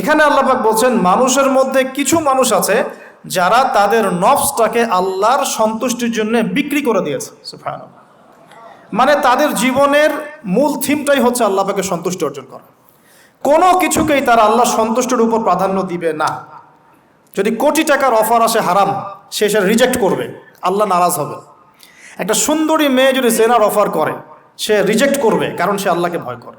এখানে আল্লাপাক বলছেন, মানুষের মধ্যে কিছু মানুষ আছে যারা তাদের নফসটাকে আল্লাহর সন্তুষ্টির জন্য বিক্রি করে দিয়েছে। মানে তাদের জীবনের মূল থিমটাই হচ্ছে আল্লাপাকে সন্তুষ্টি অর্জন করা। কোনো কিছুকেই তারা আল্লাহ সন্তুষ্টির উপর প্রাধান্য দিবে না। যদি কোটি টাকার অফার আসে হারাম, সে সেটা রিজেক্ট করবে, আল্লাহ নারাজ হবে। একটা সুন্দরী মেয়ে যদি জেনার অফার করে, সে রিজেক্ট করবে, কারণ সে আল্লাহকে ভয় করে।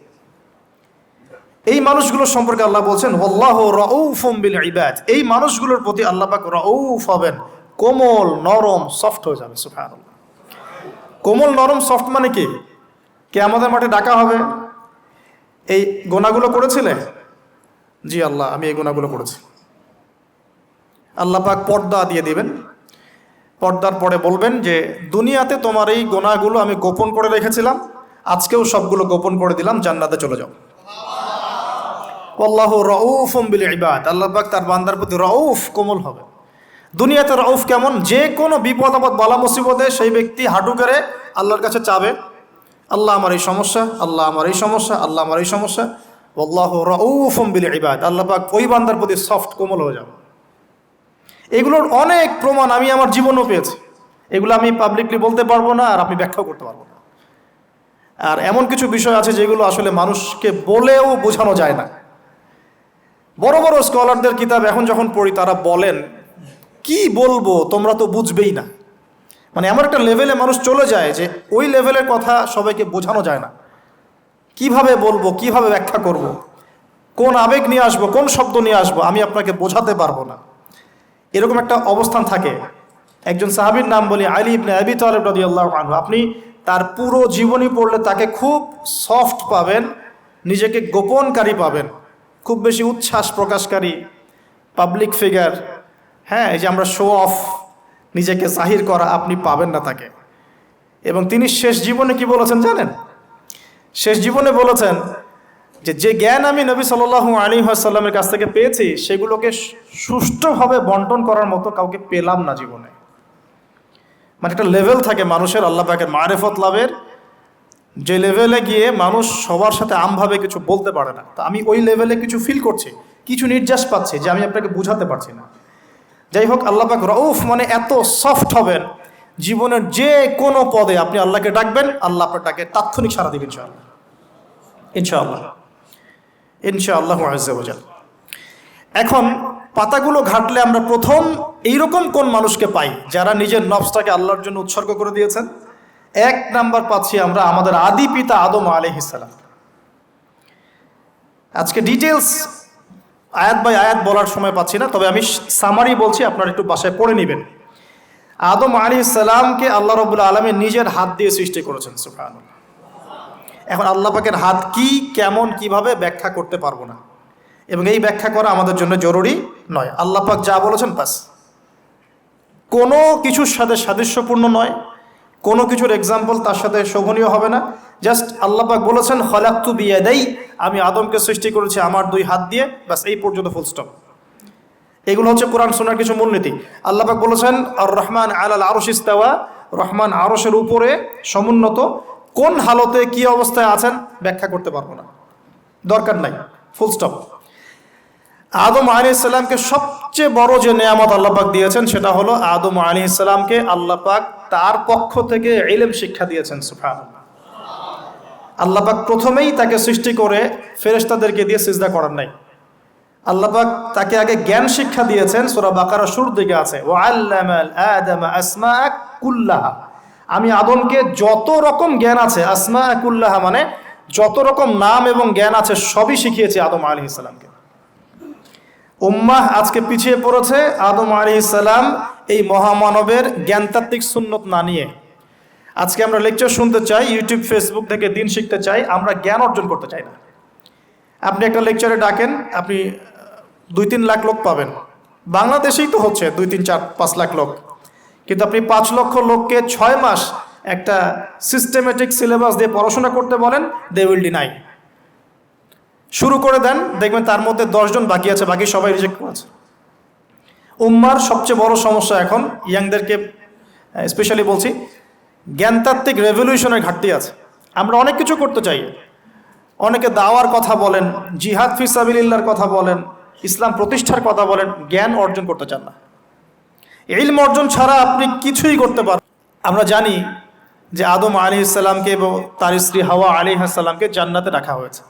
এই মানুষগুলোর সম্পর্কে আল্লাহ বলছেন আল্লাহ রউফুম বিল ইবাদ। এই মানুষগুলোর প্রতি আল্লাহ পাক রউফ হবেন। কোমল, নরম, সফট হয়ে যাবে, সুবহানাল্লাহ। কোমল, নরম, সফট মানে কি? কে আমাদের মাঠে ডাকা হবে। এই গোনাগুলো করেছিলে? জি আল্লাহ, আমি এই গোনাগুলো করেছি। আল্লাহ পাক পর্দা দিয়ে দিবেন। পর্দার পরে বলবেন যে, দুনিয়াতে তোমার এই গোনাগুলো আমি গোপন করে রেখেছিলাম। আজকেও সবগুলো গোপন করে দিলাম, জান্নাতে চলে যাও। আল্লাহ রউফুম বিল ইবাদ। আল্লাহ পাক তার বান্দার প্রতি রউফ কোমল হবে। দুনিয়াতে রউফ কেমন? যে কোনো বিপদ আপদ, বলা মুসিবতে সেই ব্যক্তি হাঁটু করে আল্লাহর কাছে চাবে, আল্লাহ আমার এই সমস্যা, আল্লাহ আমার এই সমস্যা, আল্লাহ আমার এই সমস্যা। আল্লাহ রউফুম বিল ইবাদ। আল্লাহ পাক ওই বান্দার প্রতি সফট, কোমল হয়ে যাবে। এগুলোর অনেক প্রমাণ আমি আমার জীবনও পেয়েছি। এগুলো আমি পাবলিকলি বলতে পারব না আর আপনি ব্যাখ্যাও করতে পারব না। আর এমন কিছু বিষয় আছে যেগুলো আসলে মানুষকে বলেও বোঝানো যায় না। বড় বড় স্কলারদের কিতাব এখন যখন পড়ি, তারা বলেন, কি বলব? তোমরা তো বুঝবেই না। মানে এমন একটা লেভেলে মানুষ চলে যায় যে ওই লেভেলের কথা সবাইকে বোঝানো যায় না। কীভাবে বলব? কীভাবে ব্যাখ্যা করব। কোন আবেগ নিয়ে আসব? কোন শব্দ নিয়ে আসব? আমি আপনাকে বোঝাতে পারব না। এরকম একটা অবস্থান থাকে। একজন সাহাবীর নাম বলি আলী ইবনে আবি তালেব রাদিয়াল্লাহু আনহু। আপনি তার পুরো জীবনী পড়লে তাকে খুব সফট পাবেন, নিজেকে গোপনকারী পাবেন। খুব বেশি উচ্ছ্বাস প্রকাশকারী পাবলিক ফিগার হ্যাঁ এই যে আমরা শো অফ নিজেকে জাহির করা, আপনি পাবেন না তাকে। এবং তিনি শেষ জীবনে কি বলেছেন জানেন? শেষ জীবনে বলেছেন যে যে জ্ঞান আমি নবী সাল আলী আসাল্লামের কাছ থেকে পেয়েছি, সেগুলোকে সুষ্ঠুভাবে বন্টন করার মতো কাউকে পেলাম না জীবনে। মানে একটা লেভেল থাকে মানুষের, আল্লাহ পাকের মারেফত লাভের। যে লেভেলে গিয়ে মানুষ সবার সাথে আমভাবে কিছু বলতে পারে না। তো আমি ওই লেভেলে কিছু ফিল করছি, কিছু নির্যাস পাচ্ছি যে আমি আপনাকে বুঝাতে পারছি না। যাই হোক, আল্লাহ পাক রউফ মানে এত সফট হবেন, জীবনের যে কোনো পদে আপনি আল্লাহকে ডাকবেন, আল্লাহ আপনার ডাকে তাৎক্ষণিক সারা দিবেন ইনশাআল্লাহ। ইনশাআল্লাহ। ইনশাআল্লাহ আজ্জাবজাল এখন, পাতাগুলো ঘাটলে আমরা প্রথম এইরকম কোন মানুষকে পাই যারা নিজের নফসটাকে আল্লাহর জন্য উৎসর্গ করে দিয়েছেন? এক নাম্বার পাচ্ছি আমরা আমাদের আদি পিতা আদম আলহিসাল্লাম আজকে ডিটেলস আয়াত বাই আয়াত বলার সময় পাচ্ছি না, তবে আমি সামারি বলছি, আপনারা একটু বাসায় পড়ে নেবেন। আদম আলী আল্লাহ রবুল্লা আলমী নিজের হাত দিয়ে সৃষ্টি করেছেন সুফান এখন আল্লাহ পাকের হাত কি, কেমন, কীভাবে ব্যাখ্যা করতে পারব না। এবং এই ব্যাখ্যা করা আমাদের জন্য জরুরি নয়। আল্লাহ পাক যা বলেছেন বাস কোনো কিছুর সাথে সাদৃশ্যপূর্ণ নয়। কোনো কিছুর এক্সাম্পল তার সাথে শোভনীয় হবে না। জাস্ট আল্লাহ পাক বলেছেন হলাক্তু বিয়াদাই আমি আদমকে সৃষ্টি করেছি আমার দুই হাত দিয়ে। ব্যাস, এই পর্যন্ত ফুল স্টপ এগুলো হচ্ছে কোরআন শোনার কিছু মূলনীতি। আল্লাহ পাক বলেছেন আর রহমান আলাল আরশ ইস্তাওয়া রহমান আরশের উপরে সমুন্নত। কোন হালতে কি অবস্থায় আছেন ব্যাখ্যা করতে পারব না। দরকার নাই। ফুল স্টপ আদম আলী ইসলামকে সবচেয়ে বড় যে নেয়ামত আল্লাপাক দিয়েছেন, সেটা হলো আদম আলী ইসলামকে আল্লাপাক তার পক্ষ থেকে এলেম শিক্ষা দিয়েছেন সুফান আল্লাপাক প্রথমেই তাকে সৃষ্টি করে ফেরেস্তাদেরকে দিয়ে সিজদা করার নাই। আল্লাপাক তাকে আগে জ্ঞান শিক্ষা দিয়েছেন, সোরা বাকারা সুর দিকে আছে ও আসমা কুল্লাহা। আমি আদমকে যত রকম জ্ঞান আছে আসমা কুল্লাহা মানে যত রকম নাম এবং জ্ঞান আছে, সবই শিখিয়েছি আদম আলী ইসলামকে উম্মাহ আজকে পিছিয়ে পড়েছে আদম আলী ইসালাম এই মহামানবের জ্ঞানতাত্ত্বিক সুন্নত না নিয়ে। আজকে আমরা লেকচার শুনতে চাই ইউটিউব ফেসবুক থেকে দিন শিখতে চাই, আমরা জ্ঞান অর্জন করতে চাই না। আপনি একটা লেকচারে ডাকেন, আপনি দুই তিন লাখ লোক পাবেন। বাংলাদেশেই তো হচ্ছে দুই তিন চার পাঁচ লাখ লোক। কিন্তু আপনি পাঁচ লক্ষ লোককে ছয় মাস একটা সিস্টেমেটিক সিলেবাস দিয়ে পড়াশোনা করতে বলেন দে উইল ডিনাই শুরু করে দেন, দেখবেন তার মধ্যে দশজন বাকি আছে, বাকি সবাই রিজেক্ট করেছে। উম্মার সবচেয়ে বড় সমস্যা এখন, ইয়াংদেরকে স্পেশালি বলছি, জ্ঞানতাত্ত্বিক রেভলিউশনের ঘাটতি আছে। আমরা অনেক কিছু করতে চাই। অনেকে দাওয়ার কথা বলেন, জিহাদ ফিসাবিল্লার কথা বলেন, ইসলাম প্রতিষ্ঠার কথা বলেন, জ্ঞান অর্জন করতে চান না। ইলম অর্জন ছাড়া আপনি কিছুই করতে পারেন আমরা জানি যে আদম আলী ইসলামকে এবং তার স্ত্রী হাওয়া আলী সাল্লামকে জান্নাতে রাখা হয়েছে।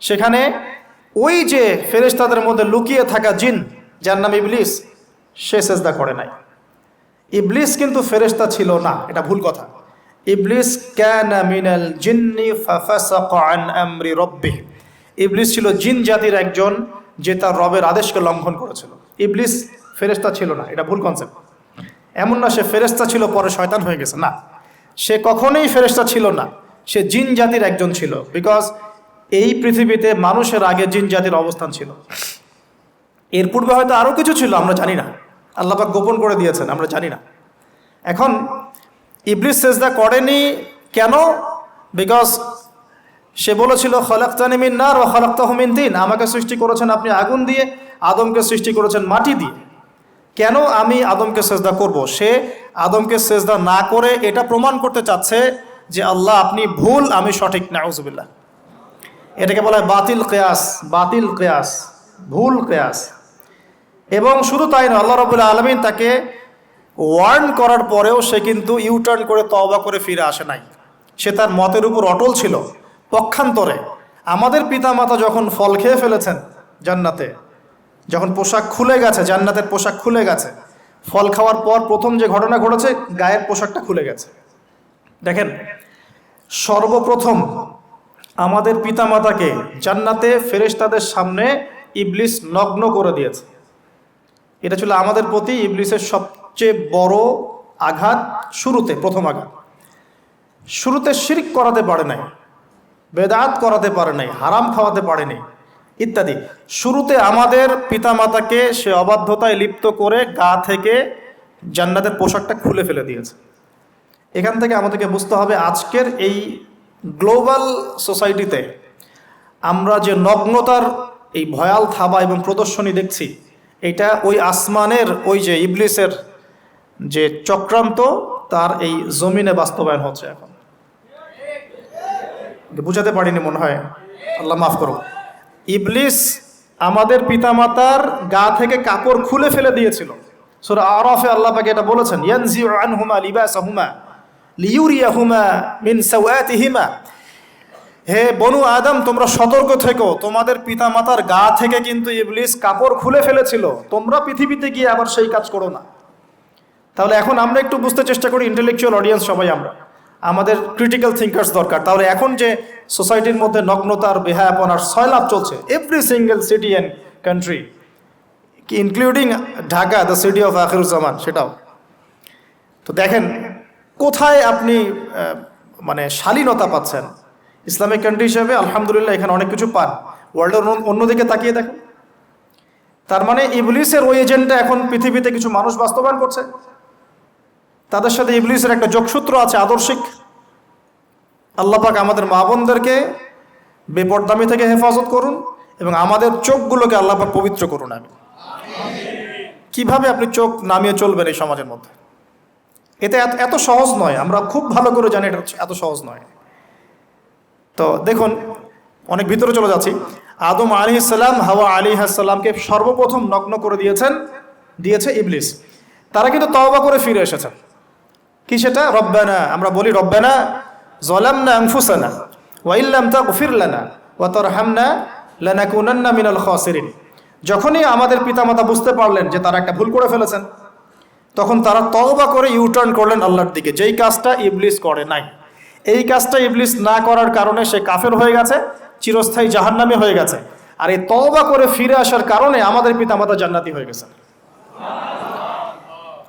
সেখানে ওই যে ফেরেশতাদের মধ্যে লুকিয়ে থাকা জিন, যার নাম ইবলিস, সে সেজদা করে নাই। ইবলিস কিন্তু ফেরেশতা ছিল না, এটা ভুল কথা। ইবলিস জিন্নি ইবলিস ছিল জিন জাতির একজন যে তার রবের আদেশকে লঙ্ঘন করেছিল। ইবলিস ফেরেশতা ছিল না, এটা ভুল কনসেপ্ট এমন না সে ফেরেশতা ছিল, পরে শয়তান হয়ে গেছে, না। সে কখনোই ফেরেশতা ছিল না। সে জিন জাতির একজন ছিল বিকজ এই পৃথিবীতে মানুষের আগে জিন জাতির অবস্থান ছিল। এর পূর্বে হয়তো আরও কিছু ছিল, আমরা জানি না। আল্লাপাক গোপন করে দিয়েছেন, আমরা জানি না। এখন ইবলিস সেজদা করেনি কেন? বিকজ সে বলেছিল, খলাক্তানি মিন নার ও খলাক্তাহমিন দিন আমাকে সৃষ্টি করেছেন আপনি আগুন দিয়ে, আদমকে সৃষ্টি করেছেন মাটি দিয়ে। কেন আমি আদমকে সেজদা করব? সে আদমকে সেজদা না করে এটা প্রমাণ করতে চাচ্ছে যে আল্লাহ আপনি ভুল, আমি সঠিক, নাউজুবিল্লাহ। এটাকে বলা হয় বাতিল কেয়াস বাতিল কেয়াস, ভুল কেয়াস। এবং শুধু তাই নয়, আল্লাহ রবুল্লা আলমিন তাকে ওয়ার্ন করার পরেও সে কিন্তু ইউটার্ন করে তওবা করে ফিরে আসে নাই। সে তার মতের উপর অটল ছিল পক্ষান্তরে। আমাদের পিতামাতা যখন ফল খেয়ে ফেলেছেন জান্নাতে, যখন পোশাক খুলে গেছে, জান্নাতের পোশাক খুলে গেছে, ফল খাওয়ার পর প্রথম যে ঘটনা ঘটেছে, গায়ের পোশাকটা খুলে গেছে। দেখেন, সর্বপ্রথম আমাদের পিতামাতাকে জান্নাতে ফেরেশতাদের সামনে ইবলিস নগ্ন করে দিয়েছে। এটা ছিল আমাদের প্রতি ইবলিসের সবচেয়ে বড় আঘাত শুরুতে, প্রথম আঘাত। শুরুতে শিরিক করাতে পারে নাই, বেদাত করাতে পারে নাই, হারাম খাওয়াতে পারে নাই, ইত্যাদি। শুরুতে আমাদের পিতামাতাকে সে অবাধ্যতায় লিপ্ত করে গা থেকে জান্নাতের পোশাকটা খুলে ফেলে দিয়েছে। এখান থেকে আমাদেরকে বুঝতে হবে আজকের এই গ্লোবাল সোসাইটিতে আমরা যে নগ্নতার এই ভয়াল থাবা এবং প্রদর্শনী দেখছি, এটা ওই আসমানের, ওই যে ইবলিসের যে চক্রান্ত, তার এই জমিনে বাস্তবায়ন হচ্ছে এখন। বুঝাতে পারিনি মনে হয়। আল্লাহ মাফ করো ইবলিস আমাদের পিতামাতার গা থেকে কাপড় খুলে ফেলে দিয়েছিল। সুরা আরফে আল্লাহ পাকে এটা বলেছেন, ইয়ানজিউ আনহুমা লিবাসাহুমা। লিউরিয়াহুমা মিন সাওয়াতিহিমা। হে বনু আদম, তোমরা সতর্ক থেকো। তোমাদের পিতামাতার গা থেকে কিন্তু ইবলিস কাপড় খুলে ফেলেছিল। তোমরা পৃথিবীতে গিয়ে আবার সেই কাজ করো না। তাহলে এখন আমরা একটু বুঝতে চেষ্টা করি ইন্টেলেকচুয়াল অডিয়েন্স সবাই আমরা। আমাদের ক্রিটিক্যাল থিঙ্কার্স দরকার। তাহলে এখন যে সোসাইটির মধ্যে নগ্নতার বেহায়াপনার সয়লাভ চলছে every single city and country including Dhaka the city of Akhiruzzaman সেটাও। তো দেখেন কোথায় আপনি মানে শালীনতা পাচ্ছেন? ইসলামিক কান্ট্রি হিসেবে আলহামদুলিল্লাহ এখানে অনেক কিছু পান। ওয়ার্ল্ডের অন্য- অন্যদিকে তাকিয়ে দেখেন। তার মানে ইবলিসের ওই এজেন্টটা এখন পৃথিবীতে কিছু মানুষ বাস্তবায়ন করছে। তাদের সাথে ইবলিসের একটা যোগসূত্র আছে, আদর্শিক। আল্লাপাক আমাদের মা বোনদেরকে বেপরদামি থেকে হেফাজত করুন এবং আমাদের চোখগুলোকে আল্লাপাক পবিত্র করুন আমি কীভাবে আপনি চোখ নামিয়ে চলবেন এই সমাজের মধ্যে? এটা এত সহজ নয়। আমরা খুব ভালো করে জানি এটা এত সহজ নয়। তো দেখুন, অনেক ভিতরে চলে যাচ্ছি। আদম আলী ইসাল্লাম হাওয়া আলী হাসাল্লামকে সর্বপ্রথম নগ্ন করে দিয়েছেন, দিয়েছে ইবলিস। তারা কিন্তু তওবা করে ফিরে এসেছেন। কি সেটা? রব্বানা। আমরা বলি রব্বানা জলামনা আনফুসানা ওয়াইল্লাম তাগফির লানা, ওয়া তারহামনা লানাকুনান্না মিনাল খাসিরিন। যখনই আমাদের পিতামাতা বুঝতে পারলেন যে তারা একটা ভুল করে ফেলেছেন তখন তারা তওবা করে ইউটার্ন করলেন আল্লাহর দিকে। যেই কাজটা ইবলিস করে নাই। এই কাজটা ইবলিস না করার কারণে সে কাফের হয়ে গেছে, চিরস্থায়ী জাহান্নামে হয়ে গেছে। আর এই তওবা করে ফিরে আসার কারণে আমাদের পিতামাতা জান্নাতি হয়ে গেছে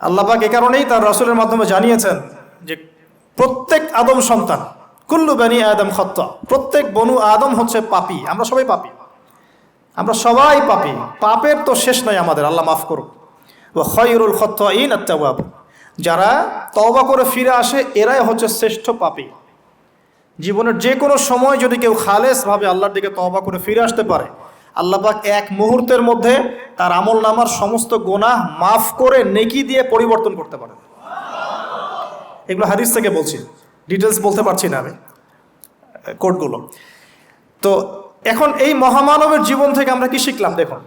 আল্লাপাক এ কারণেই তার রসুলের মাধ্যমে জানিয়েছেন যে প্রত্যেক আদম সন্তান, কুল্লু বানি আদম খত্ত, প্রত্যেক বনু আদম হচ্ছে পাপি। আমরা সবাই পাপি। আমরা সবাই পাপি। পাপের তো শেষ নয় আমাদের, আল্লাহ মাফ করুক। ও খয়রুল খত্তাইন আত্মাওয়াব যারা তওবা করে ফিরে আসে, এরাই হচ্ছে শ্রেষ্ঠ পাপী। জীবনের যে কোনো সময় যদি কেউ খালেসভাবে আল্লাহর দিকে তওবা করে ফিরে আসতে পারে, আল্লাহ পাক এক মুহূর্তের মধ্যে তার আমল নামার সমস্ত গোনাহ মাফ করে নেকি দিয়ে পরিবর্তন করতে পারে এগুলো হাদিস থেকে বলছি। ডিটেলস বলতে পারছি না আমি, কোডগুলো। তো এখন এই মহামানবের জীবন থেকে আমরা কি শিখলাম? দেখুন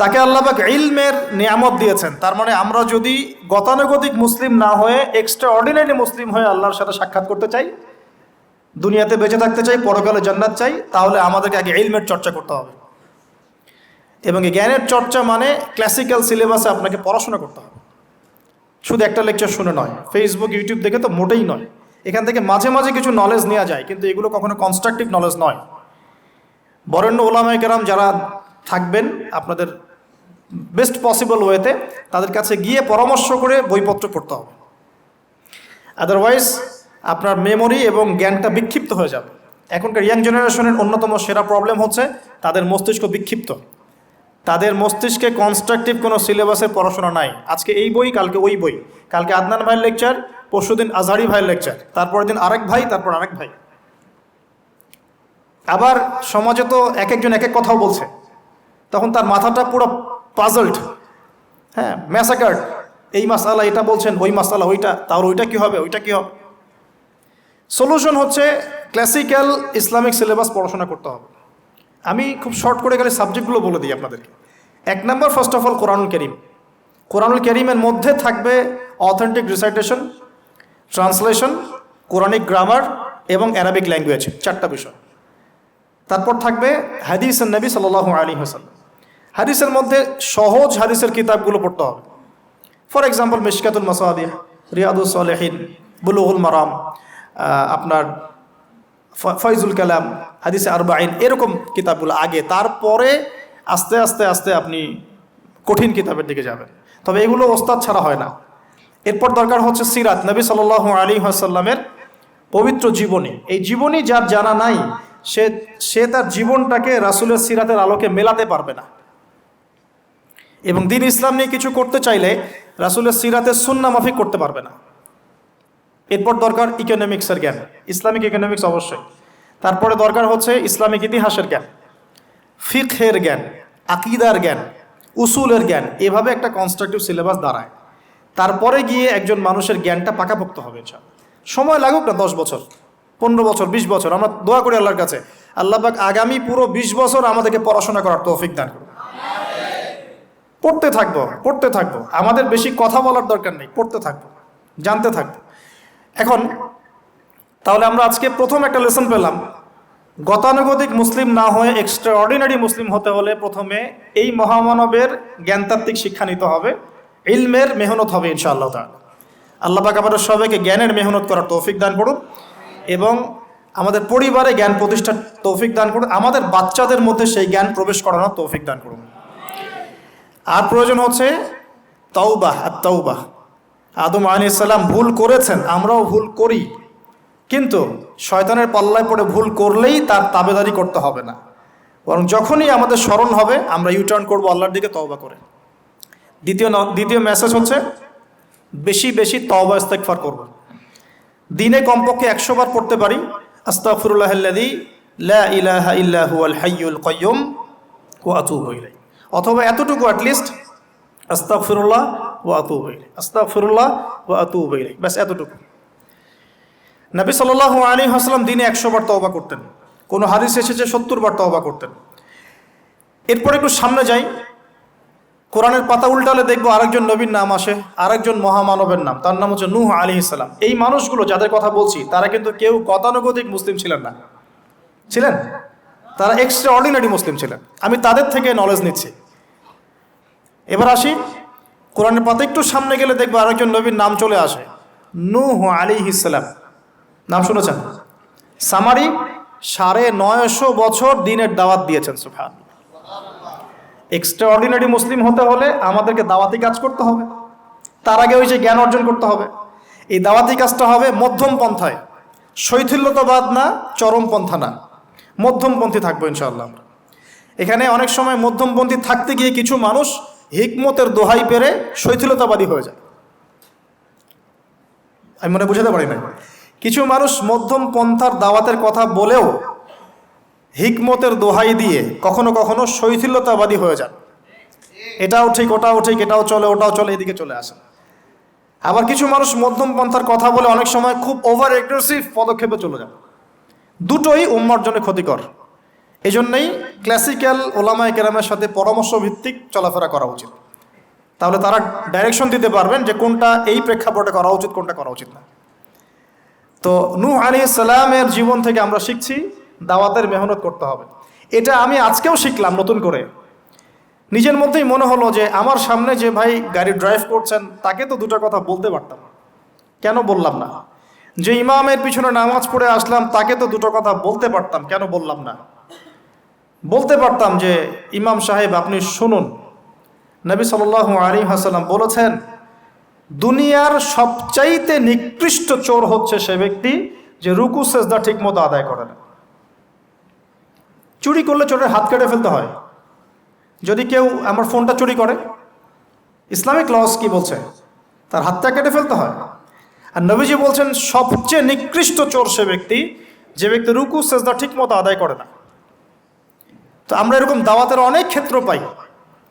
তাকে আল্লাহবাক ইলমের নিয়ামত দিয়েছেন। তার মানে আমরা যদি গতানুগতিক মুসলিম না হয়ে এক্সট্রা অর্ডিনারি মুসলিম হয়ে আল্লাহর সাথে সাক্ষাৎ করতে চাই, দুনিয়াতে বেঁচে থাকতে চাই, পরকালে জান্নাত চাই, তাহলে আমাদেরকে আগে ইলমের চর্চা করতে হবে। এবং জ্ঞানের চর্চা মানে ক্লাসিক্যাল সিলেবাসে আপনাকে পড়াশোনা করতে হবে। শুধু একটা লেকচার শুনে নয় ফেসবুক ইউটিউব দেখে তো মোটেই নয়। এখান থেকে মাঝে মাঝে কিছু নলেজ নেওয়া যায়, কিন্তু এগুলো কখনো কনস্ট্রাকটিভ নলেজ নয়। বরেণ্য ওলামাই কেরাম যারা থাকবেন, আপনাদের বেস্ট পসিবল ওয়েতে তাদের কাছে গিয়ে পরামর্শ করে বইপত্র পড়তে হবে। আদারওয়াইজ আপনার মেমোরি এবং জ্ঞানটা বিক্ষিপ্ত হয়ে যাবে। এখনকার ইয়াং জেনারেশনের অন্যতম সেরা প্রবলেম হচ্ছে তাদের মস্তিষ্ক বিক্ষিপ্ত। তাদের মস্তিষ্কে কনস্ট্রাকটিভ কোনো সিলেবাসের পড়াশোনা নাই। আজকে এই বই, কালকে ওই বই। কালকে আদনান ভাইয়ের লেকচার পরশুদিন আজহারি ভাইয়ের লেকচার তারপরের দিন আরেক ভাই, তারপর আরেক ভাই। আবার সমাজে তো এক একজন এক এক কথাও বলছে। তখন তার মাথাটা পুরো পাজলড হ্যাঁ ম্যাসাকার্ড এই মাসালা এটা বলছেন, ওই মাসালা ওইটা তার ওইটা কি হবে, ওইটা কি হবে? সলিউশন হচ্ছে ক্লাসিক্যাল ইসলামিক সিলেবাস পড়াশোনা করতে হবে। আমি খুব শর্ট করে গেলে সাবজেক্টগুলো বলে দিই আপনাদেরকে। এক নম্বর ফার্স্ট অফ অল কোরআনুল করিম। কোরআনুল করিমের মধ্যে থাকবে authentic recitation translation Quranic grammar এবং অ্যারাবিক ল্যাঙ্গুয়েজ চারটা বিষয়। তারপর থাকবে হাদিস নবী সাল্লাহ আলী হাসান হাদিসের মধ্যে সহজ হাদিসের কিতাবগুলো পড়তে হবে। ফর এক্সাম্পল মিশকাতুল মাসাদিহ রিয়াদুল সালেহিন, বুলুগুল মারাম আপনার ফয়জুল কালাম, হাদিসে আরবাইন এরকম কিতাবগুলো। আগে, তারপরে আস্তে আস্তে আস্তে আপনি কঠিন কিতাবের দিকে যাবেন। তবে এগুলো ওস্তাদ ছাড়া হয় না। এরপর দরকার হচ্ছে সিরাত। নবী সাল আলী আসাল্লামের পবিত্র জীবনী। এই জীবনী যার জানা নাই, সে সে তার জীবনটাকে রাসুলের সিরাতের আলোকে মেলাতে পারবে না। এবং দিন ইসলাম নিয়ে কিছু করতে চাইলে রাসুলের সিরাতের সুন্না মাফিক করতে পারবে না। এরপর দরকার ইকোনমিক্সের জ্ঞান। ইসলামিক ইকোনমিক্স অবশ্যই। তারপরে দরকার হচ্ছে ইসলামিক ইতিহাসের জ্ঞান, ফিকহের জ্ঞান, আকিদার জ্ঞান, উসুলের জ্ঞান, এভাবে একটা কনস্ট্রাকটিভ সিলেবাস দাঁড়ায়। তারপরে গিয়ে একজন মানুষের জ্ঞানটা পাকাপোক্ত হবে। সময় লাগুক না দশ বছর, পনেরো বছর, বিশ বছর। আমরা দোয়া করি আল্লাহর কাছে। আল্লাহ আগামী পুরো বিশ বছর আমাদেরকে পড়াশোনা করার তৌফিক দান করুন। পড়তে থাকব পড়তে থাকব। আমাদের বেশি কথা বলার দরকার নেই, পড়তে থাকব, জানতে থাকব। এখন, তাহলে আমরা আজকে প্রথম একটা লেসন পেলাম। গতানুগতিক মুসলিম না হয়ে এক্সট্রা অর্ডিনারি মুসলিম হতে হলে প্রথমে এই মহামানবের জ্ঞানতাত্ত্বিক শিক্ষা নিতে হবে, ইলমের মেহনত হবে ইনশাআল্লাহ তাআলা। আল্লাহ পাক আমাদের সবাইকে জ্ঞানের মেহনত করার তৌফিক দান করুন এবং আমাদের পরিবারে জ্ঞান প্রতিষ্ঠার তৌফিক দান করুন, আমাদের বাচ্চাদের মধ্যে সেই জ্ঞান প্রবেশ করানোর তৌফিক দান করুন। আর প্রয়োজন হচ্ছে তৌবাহ আর তৌবাহ আদম আলাইসাল্লাম ভুল করেছেন, আমরাও ভুল করি। কিন্তু শয়তানের পাল্লায় পড়ে ভুল করলেই তার তাবেদারি করতে হবে না। বরং যখনই আমাদের স্মরণ হবে, আমরা ইউটার্ন করব আল্লাহর দিকে তওবা করে। দ্বিতীয় দ্বিতীয় মেসেজ হচ্ছে, বেশি বেশি তওবা ইস্তেকফার করব দিনে কমপক্ষে একশো বার পড়তে পারি, আস্তাগফিরুল্লাহ আল্লাযী লা ইলাহা ইল্লা হুয়াল হাইয়ুল কাইয়্যুম ওয়া আতুবু অথবা এতটুকু অ্যাটলিস্ট আস্তাগফিরুল্লাহ ওয়া আতুবু ইলাইহি। আস্তাগফিরুল্লাহ ওয়া আতুবু ব্যাস এতটুকু। নবী সাল্লাল্লাহু আলাইহি ওয়াসাল্লাম দিনে একশো বার তওবা করতেন। কোনো হাদিস এসেছে সত্তর বার তওবা করতেন। এরপর একটু সামনে যাই। কোরআনের পাতা উল্টালে দেখব আরেকজন নবীর নাম আসে, আরেকজন মহামানবের নাম। তার নাম হচ্ছে নূহ আলী ইসলাম এই মানুষগুলো যাদের কথা বলছি, তারা কিন্তু কেউ গতানুগতিক মুসলিম ছিলেন না। ছিলেন? তারা এক্সট্রা অর্ডিনারি মুসলিম ছিলেন। আমি তাদের থেকে নলেজ নিচ্ছি। এবার আসি কোরআনের পাতা একটু সামনে গেলে দেখব আরেকজন নবীর নাম চলে আসে। নূহ আলী ইসলাম নাম শুনেছেন? সামারি সাড়ে নয়শো বছর দিনের দাওয়াত দিয়েছেন সুফান এক্সট্রা অর্ডিনারি মুসলিম হতে হলে আমাদেরকে দাওয়াতি কাজ করতে হবে। তার আগে ওই যে জ্ঞান অর্জন করতে হবে। এই দাওয়াতি কাজটা হবে মধ্যম পন্থায়। শৈথিল্যতাবাদ না চরমপন্থা না। মধ্যমপন্থী থাকব ইনশাআল্লাহ এখানে অনেক সময় মধ্যমপন্থী থাকতে গিয়ে কিছু মানুষ হিকমতের দোহাই পেরে শৈথিলতাবাদী হয়ে যায়। আমি মনে বুঝাতে পারি না কিছু মানুষ মধ্যম পন্থার দাওয়াতের কথা বলেও হিকমতের দোহাই দিয়ে কখনো কখনো শৈথিল্যতাবাদী হয়ে যান। এটাও ঠিক, ওটাও ঠিক, এটাও চলে, ওটাও চলে, এদিকে চলে আসে আবার কিছু মানুষ মধ্যম পন্থার কথা বলে অনেক সময় খুব ওভার এগ্রেসিভ পদক্ষেপে চলে যান। দুটোই উম্মার জন্য ক্ষতিকর। এই জন্যই ক্লাসিক্যাল ওলামায় কেরামের সাথে পরামর্শ ভিত্তিক চলাফেরা করা উচিত। তাহলে তারা ডাইরেকশন দিতে পারবেন যে কোনটা এই প্রেক্ষাপটে করা উচিত, কোনটা করা উচিত না। তো নূহ আলী সালামের জীবন থেকে আমরা শিখছি, দাওয়াতের মেহনত করতে হবে। এটা আমি আজকেও শিখলাম নতুন করে। নিজের মধ্যেই মনে হলো যে আমার সামনে যে ভাই গাড়ি ড্রাইভ করছেন, তাকে তো দুটো কথা বলতে পারতাম কেন বললাম না? যে ইমামের পিছনে নামাজ পড়ে আসলাম, তাকে তো দুটো কথা বলতে পারতাম, কেন বললাম না? বলতে পারতাম যে ইমাম সাহেব, আপনি শুনুন। নবী সাল আলী হাসাল্লাম বলেছেন, দুনিয়ার সবচাইতে নিকৃষ্ট চোর হচ্ছে সে ব্যক্তি যে রুকু, সেজদা ঠিক মতো আদায় করে না। চুরি করলে চোরের হাত কেটে ফেলতে হয়। যদি কেউ আমার ফোনটা চুরি করে, ইসলামিক লস কি বলছে? তার হাতটা কেটে ফেলতে হয়। আর নবীজি বলছেন, সবচেয়ে নিকৃষ্ট চোর সে ব্যক্তি যে ব্যক্তি রুকু, সেজদা ঠিক মতো আদায় করে না। তো আমরা এরকম দাওয়াতের অনেক ক্ষেত্র পাই।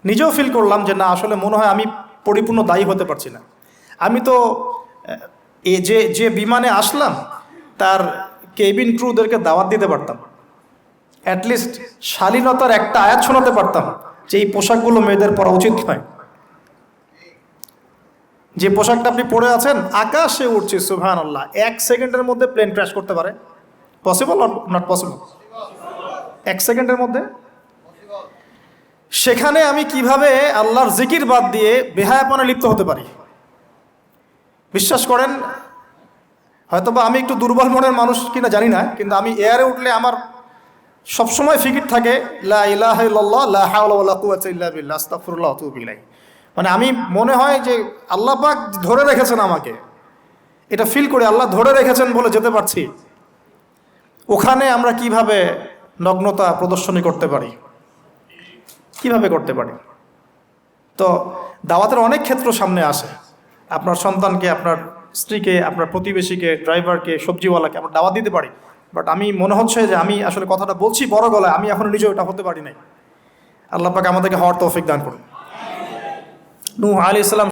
নিজেও ফিল করলাম যে না, আসলে মনে হয় আমি পরিপূর্ণ দায়ী হতে পারছি না। আমি তো, এ, যে যে বিমানে আসলাম, তার কেবিন ক্রুদেরকে দাওয়াত দিতে পারতাম। অ্যাটলিস্ট শালীনতার একটা আয়াত শোনাতে পারতাম যে এই পোশাকগুলো মেয়েদের পরা উচিত নয়। যে পোশাকটা আপনি পরে আছেন, আকাশে উঠছে সুহান আল্লাহ এক সেকেন্ডের মধ্যে প্লেন ক্র্যাশ করতে পারে। পসিবল নট পসিবল এক সেকেন্ডের মধ্যে? সেখানে আমি কীভাবে আল্লাহর জিকির বাদ দিয়ে বেহায়াপনে লিপ্ত হতে পারি? বিশ্বাস করেন, হয়তোবা আমি একটু দুর্বল মনের মানুষ কিনা জানি না, কিন্তু আমি এয়ারে উঠলে আমার সবসময় ফিকির থাকে। মানে আমি মনে হয় যে আল্লাহ পাক ধরে রেখেছেন আমাকে। এটা ফিল করে আল্লাহ ধরে রেখেছেন বলে যেতে পারছি। ওখানে আমরা কীভাবে নগ্নতা প্রদর্শনী করতে পারি? কীভাবে করতে পারি? তো দাওয়াতের অনেক ক্ষেত্র সামনে আসে। আপনার সন্তানকে, আপনার স্ত্রীকে, আপনার প্রতিবেশীকে, ড্রাইভারকে, সবজিওয়ালাকে আমরা দাওয়াত দিতে পারি। বাট আমি, মনে হচ্ছে যে আমি আসলে কথাটা বলছি বড় গলায়, আমি এখনও নিজেও এটা হতে পারি নাই। আল্লাহ পাকে আমাদেরকে হওয়ার তৌফিক দান করুন। নু আলি ইসলাম